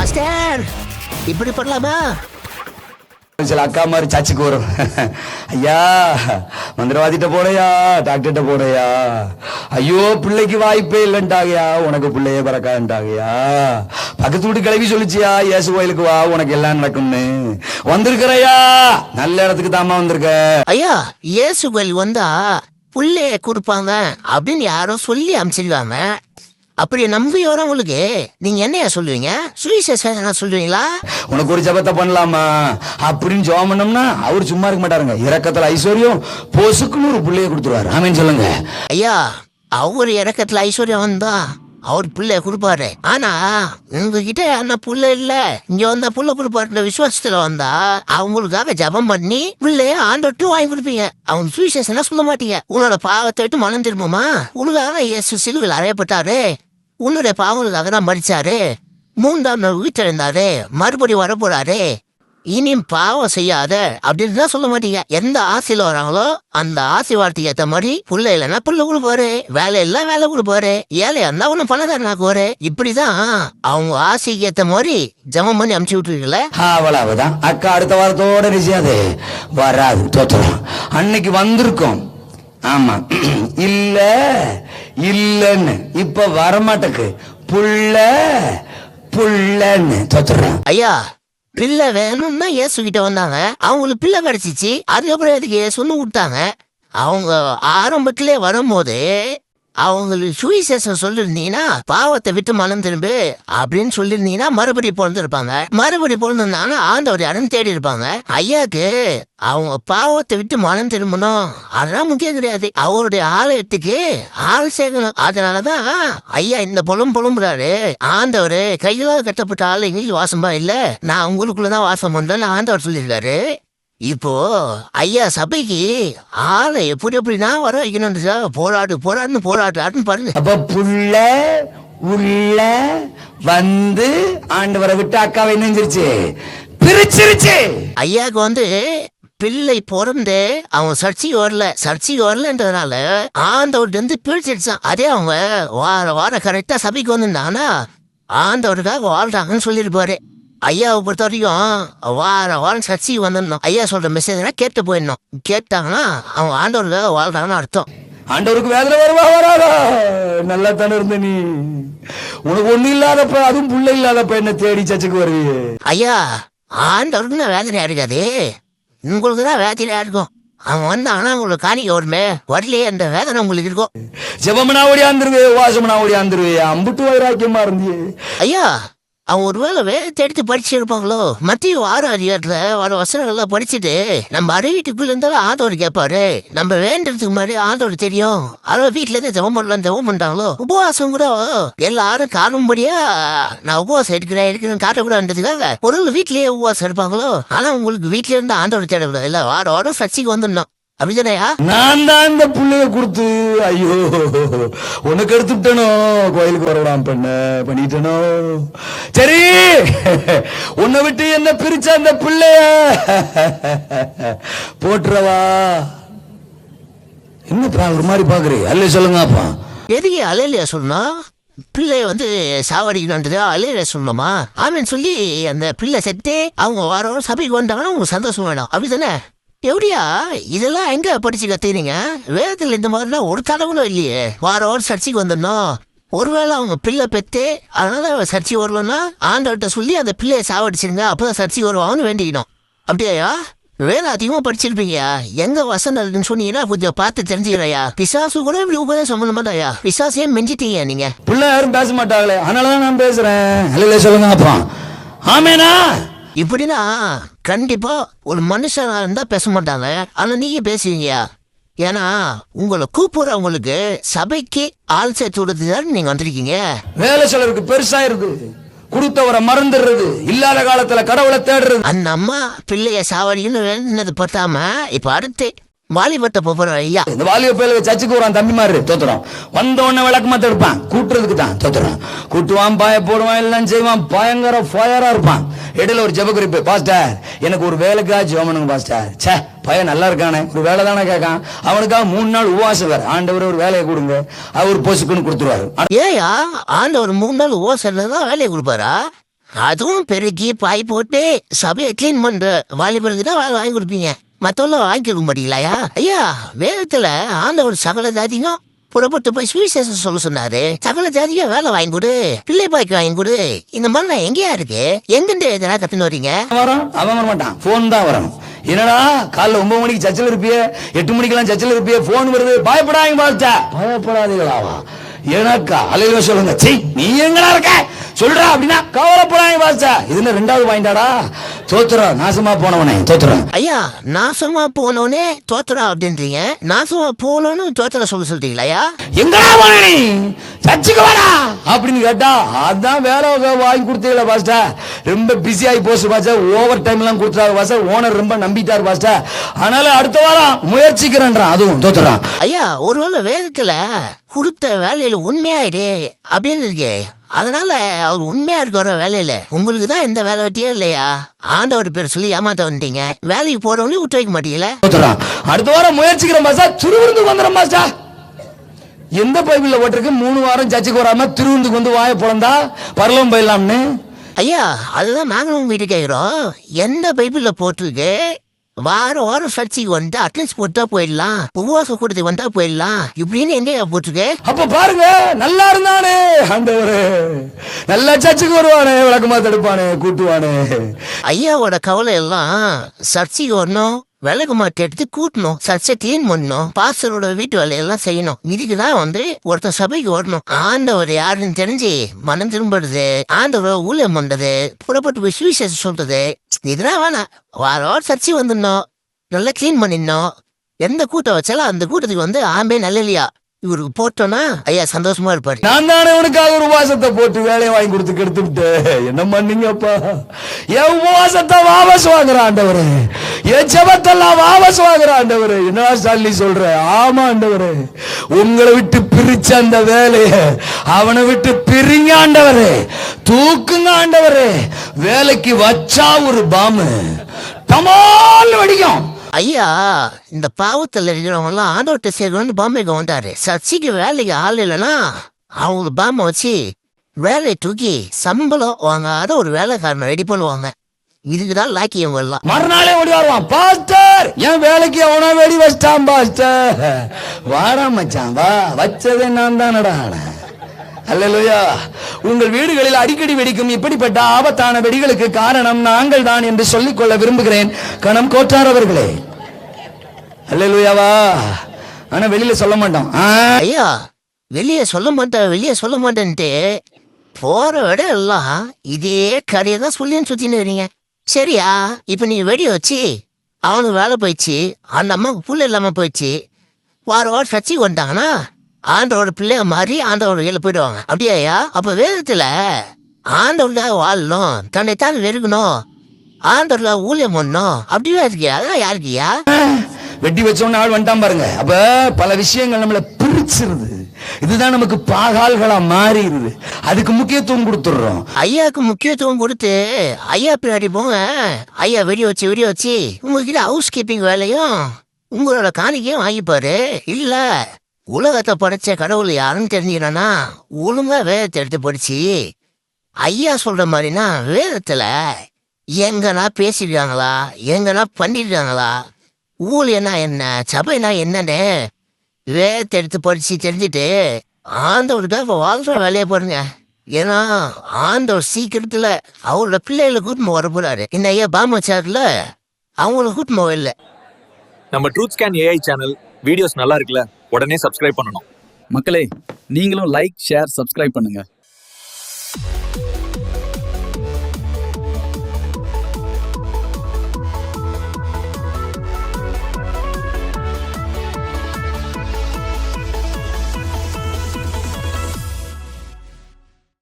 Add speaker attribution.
Speaker 1: Master இப்படி பண்ணலாமா?
Speaker 2: சில அக்கா மாதிரி சர்ச்சுக்கு வரும். ஐயா மந்திரவாதிட்ட போடையா டாக்டர்கிட்ட போடையா? ஐயோ பிள்ளைக்கு வாய்ப்பே இல்லைன்ட்டாகயா உனக்கு பிள்ளையே பிறக்கான்ட்டாகயா பக்கத்து வீட்டு கிளவி சொல்லிச்சியா இயேசு கோயிலுக்கு வா உனக்கு எல்லாம் நடக்கும்னு. வந்திருக்கிறையா நல்ல இடத்துக்கு தாமா வந்திருக்க.
Speaker 1: ஐயா இயேசு கோயில் வந்தா புள்ளைய கொடுப்பாங்க அப்படின்னு யாரோ சொல்லி அனுப்பிச்சிருவாங்க அப்படி நம்பி வரவங்களுக்கு நீங்க என்னையா சொல்லுவீங்க? சுவிசேஷம் சொல்லுவீங்களா?
Speaker 2: உனக்கு ஒரு ஜபத்தை பண்ணலாமா? அப்படின்னு ஜெபம் பண்ணோம்னா அவர் சும்மா இருக்க மாட்டாருங்க. இரக்கத்துல ஐஸ்வர்யம் பொசுக்குன்னு ஒரு பிள்ளைய கொடுத்துருவாரு. ஆமேன்னு சொல்லுங்க.
Speaker 1: ஐயா அவர் இறக்கத்துல ஐஸ்வர்யம் வந்தா அவர் புள்ளைய கொடுப்பாரு. ஆனா உங்ககிட்ட என்ன புள்ள இல்ல. இங்க வந்தா புள்ள கொடுப்பாருன்ற விசுவாசத்துல வந்தா அவங்களுக்காக ஜெபம் பண்ணி புள்ளைய ஆண்டோட்டு வாங்கி கொடுப்பீங்க. அவங்க சுவிசேஷனா சொல்ல மாட்டீங்க. உன்னோட பாவத்தை விட்டு மனம் திரும்புமா? இயேசு சிலுவில் அறையப்பட்டாரு. உன்னுடைய பாவங்களுக்காக தான் மறிச்சாரு? மூன்றாம் நாள் வீட்டில் இருந்தாரு மறுபடி வரப்போறாரு? இனி பாவம் செய்யாத? அப்படின்னு தான் சொல்ல மாட்டீங்க. எந்த ஆசையில் வராங்களோ அந்த ஆசை வார்த்தைக்கு ஏற்ற மாதிரி புள்ள இல்லைன்னா புள்ள கொடுப்பாரு. வேலை இல்ல வேலை கொடுப்பாரு. ஏழை இருந்தா ஒன்னும் பணக்காரனாக்குவாரு இப்படிதான் அவங்க ஆசைக்கு ஏற்ற மாதிரி ஜமம் பண்ணி அமுச்சு விட்டுருக்கீங்களே?
Speaker 2: அவ்வளவுதான். அக்கா அடுத்த வாரத்தோட நிச்சயாது வராது தோத்துறோம் அன்னைக்கு வந்திருக்கோம். ஆமா. இல்லை இல்லன்னு. இப்ப வரமாட்டக்கு. புள்ள புள்ளன்னு தொத்துறேன்.
Speaker 1: ஐயா பிள்ளை வேணும்னா இயேசு கிட்ட வந்தாங்க. அவங்களுக்கு பிள்ளை கிடைச்சிச்சு. அதுக்கப்புறம் எதுக்கு இயேசுன்னு விட்டாங்க அவங்க ஆரம்பத்திலே வரும்போது அவங்களுக்கு சுவிசேஷம் சொல்லிருந்தீங்கன்னா பாவத்தை விட்டு மனம் திரும்பு அப்படின்னு சொல்லியிருந்தீங்கன்னா மறுபடியும் பிறந்திருப்பாங்க. மறுபடி பிறந்திருந்தாங்கன்னா ஆண்டவர் யாரும் தேடி இருப்பாங்க. ஐயாக்கு அவங்க பாவத்தை விட்டு மனம் திரும்பணும். அதெல்லாம் முக்கியம் கிடையாது. அவருடைய ஆலயத்துக்கு ஆள் சேர்க்கணும் அதனாலதான் ஐயா இந்த பொலம் புலம்புறாரு. ஆண்டவர் கையில கட்டப்பட்ட ஆள் எங்கேயும் வாசமா இல்ல? நான் உங்களுக்குள்ளதான் வாசம் பண்றேன்னு ஆண்டவர் சொல்லியிருக்காரு. இப்போ ஐயா சபைக்கு ஆளை எப்படி எப்படின்னா வர வைக்கணும் சார் போராடு போராடுன்னு போராடுறாருன்னு பாருங்க.
Speaker 2: அப்ப புள்ள உள்ள வந்து ஆண்டவரை விட்டு அக்காவை நெஞ்சிருச்சு. பிரிச்சிருச்சு.
Speaker 1: ஐயாவுக்கு வந்து பிள்ளை பிறந்து அவன் சர்ச்சைக்கு வரல சர்ச்சைக்கு வரலன்றதுனால ஆண்டவர்கிட்ட இருந்து பிரிச்சிடுச்சான் அதே அவங்க வார வாரம் கரெக்டா சபைக்கு வந்திருந்தாங்கன்னா ஆண்டவருக்காக வாழ்றாங்கன்னு சொல்லியிருப்பாரு. ஐயாவை பொறுத்த வரைக்கும் வார வாரம் சர்ச்சைக்கு வந்துடணும் ஐயா சொல்ற மெசேஜ்னா கேட்டு போயிடணும். கேட்டாங்கன்னா அவங்க ஆண்டவருக்காக வாழ்றாங்கன்னு அர்த்தம்.
Speaker 2: ஆண்டவருக்கு வேதனை வருவா வராதா? நல்லா தானே இருந்த நீ. உனக்கு ஒண்ணு இல்லாதப்ப அதுவும் புள்ள இல்லாதப்ப என்ன தேடி சர்ச்சுக்கு வருவியே.
Speaker 1: ஐயா ஆண்டவருக்கு தான் வேதனையா இருக்காது உங்களுக்கு தான் வேதனையா இருக்கும். அவன் வந்தாங்கன்னா உங்களுக்கு காணிக்க வருமே. வரலையே அந்த வேதனை உங்களுக்கு இருக்கும்.
Speaker 2: ஜெபமனா ஓடியாந்துருவே வாசமனா ஓடியாந்துருவே அம்புட்டு வைராக்கியமா இருந்தியே.
Speaker 1: ஐயா அவன் ஒருவேளை வேதத்தை எடுத்து படிச்சிருப்பாங்களோ மத்திய ஆறு அதிகாரத்துல வர வசனங்கள்லாம் படிச்சுட்டு நம்ம அறிவிட்டுக்குள்ள இருந்தாலும் ஆதோடு கேட்பாரு. நம்ம வேண்டதுக்கு மாதிரி ஆதோடு தெரியும். அவன் வீட்டுல இருந்து ஜெபம் பண்ணலாம் ஜெபம் பண்றாங்களோ? உபவாசம் கூட எல்லாரும் காணும்படியா நான் உபவாசம் எடுக்கிறேன் எடுக்கிறேன் காட்டக்கூடாதுன்றதுக்காக ஒரு வீட்லயே உபவாசம் எடுப்பாங்களோ? ஆனா உங்களுக்கு வீட்டுல இருந்து ஆண்டவர் தேடக்கூடாது. இல்ல வார வாரம் சர்ச்சைக்கு வந்துடணும். அப்படிதானயா
Speaker 2: நான் தான் இந்த புள்ளைய கொடுத்து ஐயோ உனக்கு எடுத்துட்டனோ கோயிலுக்கு வரவிடாம பண்ண பண்ணிட்டனோ? சரி உன்னை விட்டு என்ன பிரிச்ச அந்த பிள்ளைய? போட்டுறவா? என்னப்பா ஒரு மாதிரி பாக்குறீ அல்ல சொல்லுங்க அப்பா
Speaker 1: எதுக்கு அலையிலையா சொல்லணும்? பிள்ளை வந்து சாவடிக்கணுன்றது அலையில சொல்லணுமா? ஆமேன்னு சொல்லி அந்த பிள்ளை செத்து அவங்க வாரம் சபைக்கு வந்தாங்கன்னா உங்களுக்கு சந்தோஷம் வேணும். அப்படிதானே எப்படியா? இதெல்லாம் எங்க படிச்சு கத்துக்கிறீங்க? வேதத்துல இந்த மாதிரிலாம் ஒரு தடவுலும் இல்லையே. வாரம் வாரம் சர்ச்சைக்கு வந்துடணும் ஒருவேளை அவங்க பிள்ளை பெத்து அதனால சர்ச்சை வரலன்னா ஆண்டவர்கிட்ட சொல்லி அந்த பிள்ளையை சாவடிச்சிருங்க அப்போதான் சர்ச்சை வருவாங்கன்னு வேண்டிக்கணும் அப்படியாயா? வேலை அதிகமாக படிச்சிருப்பீங்க எங்க வசனம் சொன்னீங்கன்னா கொஞ்சம் பார்த்து தெரிஞ்சுக்கிறையா பிசாசு கூட இப்படி உபதேசம் பண்ண மாட்டாயா பிசாசையே மெஞ்சிட்டீங்க நீங்க.
Speaker 2: பிள்ளை யாரும் பேச மாட்டாங்களே. அதனாலதான் நான் பேசுறேன். சொல்லுங்க அப்பா. ஆமேனா?
Speaker 1: இப்படின்னா கண்டிப்பா ஒரு மனுஷனா இருந்தா பேச மாட்டாங்க. ஆனா நீங்க பேசுவீங்க. ஏன்னா உங்களை கூப்பிடுறவங்களுக்கு சபைக்கு ஆள் சேர்த்து விடுறதுதான் நீங்க வந்திருக்கீங்க.
Speaker 2: வேலை சிலருக்கு பெருசாயிருது கொடுத்தவரை மறந்துடுறது. இல்லாத காலத்துல கடவுளை தேடுறது.
Speaker 1: அந்த அம்மா பிள்ளைய சாவடின்னு பத்தாம இப்ப அடுத்து வாலிபத்தை போற ஐயா.
Speaker 2: இந்த வாலிப பேல சர்ச்சுக்கு வரான் தம்பி மாதிரி தோத்துறோம் வந்த உடனே விளக்கு மாத்த எடுப்பான். கூட்டுறதுக்கு தான். தோத்துறோம் கூட்டுவான் பாய போடுவான் எல்லாம் செய்வான். பயங்கர ஃபயரா இருப்பான். இடையில ஒரு ஜெப குறிப்பு பாஸ்டர் எனக்கு ஒரு வேலைக்கா ஜெபனுங்க பாஸ்டர் ச்சே பையன் நல்லா இருக்கானே. ஒரு வேலை தானே கேட்கான். அவனுக்காக மூணு நாள் உபவாசம் வேற. ஆண்டவர் ஒரு வேலையை கொடுங்க. அவர் பொசுக்குன்னு கொடுத்துருவாரு.
Speaker 1: ஏயா ஆண்டவர் மூணு நாள் ஓசல்ல தான் வேலையை கொடுப்பாரா? அதுவும் பெருக்கி பாய் போட்டு சபையை க்ளீன் பண்ற வாலிபருக்கு தான் வாங்கி கொடுப்பீங்க. மத்தவங்க வாங்கி முடியலையா? ஐயா வேதத்துல ஆண்டவர் சகல ஜாதியும் புறப்பட்டு போய் சுவிசேஷம் சொல்ல சொன்னாரு. சகல ஜாதியா வேலை வாங்கி கொடு பிள்ளை பாய்க்கு வாங்கி கொடு. இந்த மாதிரிலாம் எங்கேயா இருக்கு? எங்கிருந்து எதனா கத்துன்னு வரீங்க?
Speaker 2: வரும் அவன் வர மாட்டான். போன் தான் வரும். என்னடா காலைல ஒன்பது மணிக்கு சர்ச்சில் இருப்பியே? எட்டு மணிக்கெல்லாம் சர்ச்சில் இருப்பியே? போன் வருது. பயப்படாங்க பாஸ்டா பயப்படாதீங்களாவா? எனக்கா அலையில சொல்லுங்க. சீ நீ எங்கடா இருக்க? சொல்றா அப்படின்னா கவலைப்படாங்க பாஸ்டா இது ரெண்டாவது பாயிண்டாடா? தோத்துறோம் நாசமா போனவனே தோத்துறோம்
Speaker 1: ஐயா நாசமா போனோனே தோத்துறா அப்படின்றீங்க. நாசமா போனோன்னு தோத்துற சொல்ல சொல்றீங்களா
Speaker 2: எங்கடா போன நீ? சர்ச்சுக்கு வாடா. அப்படின்னு கேட்டா அதான் வகை வாங்கி கொடுத்தீங்களா பாஸ்டா ரொம்ப பிஸி ஆகி போச்சு பாஸ்டா ஓவர் டைம் எல்லாம் கொடுத்துறாரு பாஸ்டா ஓனர் ரொம்ப நம்பிட்டாரு பாஸ்டா அதனால அடுத்த வாரம் முயற்சிக்கிறேன்றான் அதுவும் தோத்துறான்
Speaker 1: ஐயா ஒருவேளை வேதத்துல கொடுத்த வேலையில உண்மையாயிடு அப்படின்னு இருக்கே. அதனால அவர் உண்மையா இருக்கிற வேலையில. உங்களுக்கு தான் எந்த வேலை வெட்டியே இல்லையா? ஆண்டவர் பேர் சொல்லி ஏமாத்த வந்துட்டீங்க வேலைக்கு போறவங்களையும் விட்டு வைக்க மாட்டீங்களா?
Speaker 2: அடுத்த வாரம் முயற்சிக்கிறேன் பாஸ்டா திருவிருந்துக்கு வந்துடும் பாஸ்டா எந்த பைபிள்ல போட்டிருக்கு? மூணு வாரம் சர்ச்சுக்கு வராம திருவிருந்துக்கு வந்து வாய பிறந்தா பரலம் போயிடலாம்னு.
Speaker 1: ஐயா அதுதான் நாங்களும் வீட்டு கேட்குறோம் எந்த பைபிள்ல போட்டிருக்கு? வாரம் வாரம் சர்ச்சைக்கு வந்து அட்லீஸ்ட் போட்டா போயிடலாம். உபவாசம் கூட்டத்துக்கு வந்தா போயிடலாம். இப்படின்னு எங்கேயா போட்டிருக்கு?
Speaker 2: அப்ப பாருங்க நல்லா இருந்தானே ஆண்டவரே. நல்லா சர்ச்சுக்கு வருவானே விளக்கமா தடுப்பானே கூட்டுவானே.
Speaker 1: ஐயாவோட கவலை எல்லாம் சர்ச்சைக்கு வரணும் விளக்கு மாட்டி எடுத்து கூட்டணும் சர்ச்சை கிளீன் பண்ணணும் பாஸ்டரோட வீட்டு வேலையெல்லாம் செய்யணும். இதுக்குதான் வந்து ஒருத்தன் சபைக்கு வரணும். ஆண்டவர் யாருன்னு தெரிஞ்சு மனம் திரும்புறது ஆண்டவர் ஊழியம் பண்றது புறப்பட்டு போய் சுவிசேஷம் சொல்றது இதெல்லாம் வேணாம். வாரம் சர்ச்சை வந்துடணும். நல்லா க்ளீன் பண்ணிடணும். எந்த கூட்டம் வச்சாலும் அந்த கூட்டத்துக்கு வந்து ஆம்பே நல்ல இவருக்கு போட்டோன்னா ஐயா சந்தோஷமா இருப்பாரு.
Speaker 2: நான் தானே உனக்காக ஒரு உபவாசத்தை போட்டு வேலையை வாங்கி கொடுத்து கெடுத்து விட்டு என்ன பண்ணீங்கப்பா? என் உபவாசத்தை வாபஸ் வாங்குற ஆண்டவரே. என் ஜபத்தெல்லாம் வாபஸ் வாங்குற ஆண்டவர். என்ன சொல்லி சொல்ற? ஆமா ஆண்டவர். உங்களை விட்டு பிரிச்ச அந்த வேலைய அவனை விட்டு பிரிங்க ஆண்டவரே. தூக்குங்க ஆண்டவரே. வேலைக்கு வச்சா ஒரு பாமு தமால் வடிக்கும்.
Speaker 1: ஐயா இந்த பாவத்தில் இருக்கிறவங்களாம் ஆண்டவர்கிட்ட சேர்க்கணும்னு பாம்பேக்கு வந்தாரு. சர்ச்சைக்கு வேலைக்கு ஆள் இல்லைன்னா அவங்க பாம்பை வச்சு வேலையை தூக்கி சம்பளம் வாங்காத ஒரு வேலைக்காரனை ரெடி பண்ணுவாங்க. இதுக்கு தான் லாக்கியம் எல்லாம்
Speaker 2: மறுநாளே ஓடி வருவான். பாஸ்டர் என் வேலைக்கு அவனா வெடி வச்சிட்டான் பாஸ்டர். வாடா மச்சான் வா. வச்சதே நான் தானடா அல்லேலூயா. உங்கள் வீடுகளில் அடிக்கடி வெடிக்கும் இப்படிப்பட்ட ஆபத்தான வெடிகளுக்கு காரணம் நாங்கள் தான் என்று சொல்லிக் கொள்ள விரும்புகிறேன். கணம் கோட்டார் அவர்களே. அல்லேலூயாவா ஆனா வெளியில சொல்ல மாட்டோம்.
Speaker 1: ஐயா வெளியே சொல்ல மாட்டேன் வெளியே சொல்ல மாட்டேன்ட்டு போற விட எல்லாம் இதே கதையை தான் சொல்லின்னு சுத்தின்னு வரீங்க சரியா இப்ப நீ வெடி வச்சு அவனுக்கு வேலை போயிடுச்சு அந்த அம்மாவுக்கு புள்ள இல்லாம போயிடுச்சு. வார வாரம் சர்ச்சைக்கு வந்துட்டாங்கன்னா ஆண்டவோட பிள்ளைய மாறி ஆண்டவோட கையில போயிடுவாங்க. அப்படியாயா அப்ப வேதத்துல ஆண்டவர்களாக வாழணும் தன்னைத்தான் வெறுக்கணும் ஆண்டவர்ல ஊழியம் பண்ணணும். அப்படியே இருக்கியா? அதான் யாருக்கியா
Speaker 2: வெட்டி வச்சோன்னு ஆள் வந்துட்டான் பாருங்க. அப்ப பல விஷயங்கள் நம்மள பிரிச்சிருது. இதுதான் நமக்கு பாகால்களா மாறிடுது. அதுக்கு முக்கியத்துவம் கொடுத்துடுறோம்.
Speaker 1: ஐயாவுக்கு முக்கியத்துவம் கொடுத்து ஐயா பின்னாடி போங்க. ஐயா வெடி வச்சு வெடி வச்சு உங்ககிட்ட ஹவுஸ் கீப்பிங் வேலையும் உங்களோட காணிக்கையும் வாங்கிப்பாரு. இல்ல உலகத்தை படைச்ச கடவுள் யாருன்னு தெரிஞ்சுக்கணும்னா ஒழுங்கா வேதத்தை எடுத்து படிச்சு ஐயா சொல்ற மாதிரினா வேதத்துல எங்கன்னா பேசிடுறாங்களா எங்கன்னா பண்ணிடுறாங்களா ஊழியனா என்ன சபைனா என்னன்னு வேதத்தை எடுத்து படிச்சு தெரிஞ்சுட்டு ஆண்டவருக்காக வாழ்ற வேலையை பாருங்க. ஏன்னா ஆண்டவர் சீக்கிரத்துல அவரோட பிள்ளைகளை கூட்டின்னு வர போறாரு. இந்த ஐயா பாமச்சார்ல அவங்கள கூட்டின்னு இல்லை.
Speaker 3: நம்ம truth scan AI channel videos நல்லா இருக்குல்ல? உடனே சப்ஸ்கிரைப் பண்ணணும்.
Speaker 4: மக்களே நீங்களும் லைக் ஷேர் சப்ஸ்கிரைப் பண்ணுங்க.